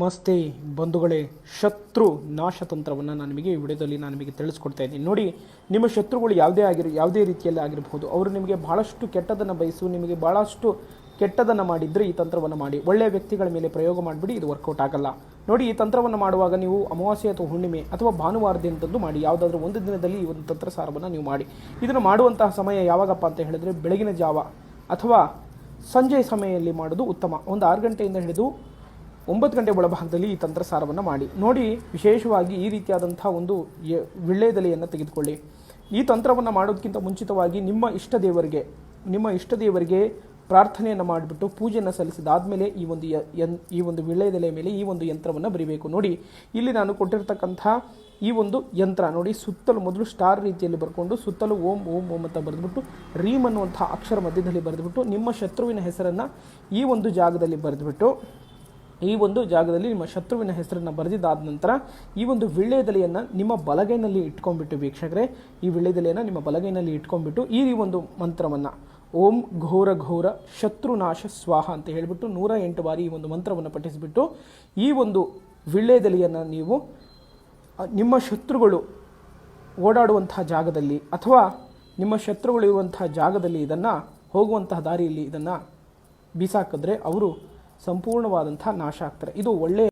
ನಮಸ್ತೆ ಬಂಧುಗಳೇ, ಶತ್ರು ನಾಶ ತಂತ್ರವನ್ನು ನಾನು ನಿಮಗೆ ಈ ವಿಡಿಯೋದಲ್ಲಿ ನಾನು ನಿಮಗೆ ತಿಳಿಸ್ಕೊಡ್ತಾ ಇದ್ದೀನಿ. ನೋಡಿ, ನಿಮ್ಮ ಶತ್ರುಗಳು ಯಾವುದೇ ಆಗಿರೋ, ಯಾವುದೇ ರೀತಿಯಲ್ಲಿ ಆಗಿರಬಹುದು ಅವರು ನಿಮಗೆ ಭಾಳಷ್ಟು ಕೆಟ್ಟದನ್ನು ಬಯಸು, ನಿಮಗೆ ಭಾಳಷ್ಟು ಕೆಟ್ಟದನ್ನು ಮಾಡಿದರೆ ಈ ತಂತ್ರವನ್ನು ಮಾಡಿ. ಒಳ್ಳೆಯ ವ್ಯಕ್ತಿಗಳ ಮೇಲೆ ಪ್ರಯೋಗ ಮಾಡಿಬಿಡಿ, ಇದು ವರ್ಕೌಟ್ ಆಗಲ್ಲ. ನೋಡಿ, ಈ ತಂತ್ರವನ್ನು ಮಾಡುವಾಗ ನೀವು ಅಮಾವಾಸ್ಯೆ ಅಥವಾ ಹುಣ್ಣಿಮೆ ಅಥವಾ ಭಾನುವಾರದಿಂದದ್ದು ಮಾಡಿ, ಯಾವುದಾದ್ರೂ ಒಂದು ದಿನದಲ್ಲಿ ಈ ಒಂದು ತಂತ್ರಸಾರವನ್ನು ನೀವು ಮಾಡಿ. ಇದನ್ನು ಮಾಡುವಂತಹ ಸಮಯ ಯಾವಾಗಪ್ಪ ಅಂತ ಹೇಳಿದ್ರೆ ಬೆಳಗಿನ ಜಾವ ಅಥವಾ ಸಂಜೆ ಸಮಯದಲ್ಲಿ ಮಾಡೋದು ಉತ್ತಮ. ಒಂದು ಆರು ಗಂಟೆಯಿಂದ ಹಿಡಿದು ಒಂಬತ್ತು ಗಂಟೆ ಒಳಭಾಗದಲ್ಲಿ ಈ ತಂತ್ರಸಾರವನ್ನು ಮಾಡಿ. ನೋಡಿ, ವಿಶೇಷವಾಗಿ ಈ ರೀತಿಯಾದಂಥ ಒಂದು ವಿಳ್ಳೆದೆಲೆಯನ್ನು ತೆಗೆದುಕೊಳ್ಳಿ. ಈ ತಂತ್ರವನ್ನು ಮಾಡೋದಕ್ಕಿಂತ ಮುಂಚಿತವಾಗಿ ನಿಮ್ಮ ಇಷ್ಟ ದೇವರಿಗೆ, ನಿಮ್ಮ ಇಷ್ಟ ದೇವರಿಗೆ ಪ್ರಾರ್ಥನೆಯನ್ನು ಮಾಡಿಬಿಟ್ಟು ಪೂಜೆಯನ್ನು ಸಲ್ಲಿಸಿದಾದ್ಮೇಲೆ ಈ ಒಂದು ಯನ್, ಈ ಒಂದು ವಿಳ್ಳೆದೆಲೆ ಮೇಲೆ ಈ ಒಂದು ಯಂತ್ರವನ್ನು ಬರಿಬೇಕು. ನೋಡಿ, ಇಲ್ಲಿ ನಾನು ಕೊಟ್ಟಿರ್ತಕ್ಕಂಥ ಈ ಒಂದು ಯಂತ್ರ, ನೋಡಿ, ಸುತ್ತಲೂ ಮೊದಲು ಸ್ಟಾರ್ ರೀತಿಯಲ್ಲಿ ಬರ್ಕೊಂಡು ಸುತ್ತಲೂ ಓಂ ಓಂ ಓಂ ಅಂತ ಬರೆದ್ಬಿಟ್ಟು, ರೀಮ್ ಅನ್ನುವಂಥ ಅಕ್ಷರ ಮಧ್ಯದಲ್ಲಿ ಬರೆದ್ಬಿಟ್ಟು, ನಿಮ್ಮ ಶತ್ರುವಿನ ಹೆಸರನ್ನು ಈ ಒಂದು ಜಾಗದಲ್ಲಿ ಬರೆದ್ಬಿಟ್ಟು ಈ ಒಂದು ಜಾಗದಲ್ಲಿ ನಿಮ್ಮ ಶತ್ರುವಿನ ಹೆಸರನ್ನು ಬರೆದಿದ್ದಾದ ನಂತರ ಈ ಒಂದು ವಿಳ್ಳೆದೆಲೆಯನ್ನು ನಿಮ್ಮ ಬಲಗೈನಲ್ಲಿ ಇಟ್ಕೊಂಡ್ಬಿಟ್ಟು ವೀಕ್ಷಕರೇ, ಈ ವಿಳ್ಳೆದೆಲೆಯನ್ನು ನಿಮ್ಮ ಬಲಗೈನಲ್ಲಿ ಇಟ್ಕೊಂಡ್ಬಿಟ್ಟು ಈ ಒಂದು ಮಂತ್ರವನ್ನು, ಓಂ ಘೋರ ಘೋರ ಶತ್ರುನಾಶ ಸ್ವಾಹ ಅಂತ ಹೇಳಿಬಿಟ್ಟು ನೂರ ಎಂಟು ಬಾರಿ ಈ ಒಂದು ಮಂತ್ರವನ್ನು ಪಠಿಸಿಬಿಟ್ಟು ಈ ಒಂದು ವಿಳ್ಳೆದೆಲೆಯನ್ನು ನೀವು ನಿಮ್ಮ ಶತ್ರುಗಳು ಓಡಾಡುವಂತಹ ಜಾಗದಲ್ಲಿ ಅಥವಾ ನಿಮ್ಮ ಶತ್ರುಗಳು ಇರುವಂತಹ ಜಾಗದಲ್ಲಿ ಇದನ್ನು ಹೋಗುವಂತಹ ದಾರಿಯಲ್ಲಿ ಇದನ್ನು ಬೀಸಾಕಿದ್ರೆ ಅವರು ಸಂಪೂರ್ಣವಾದಂಥ ನಾಶ ಆಗ್ತಾರೆ. ಇದು ಒಳ್ಳೆಯ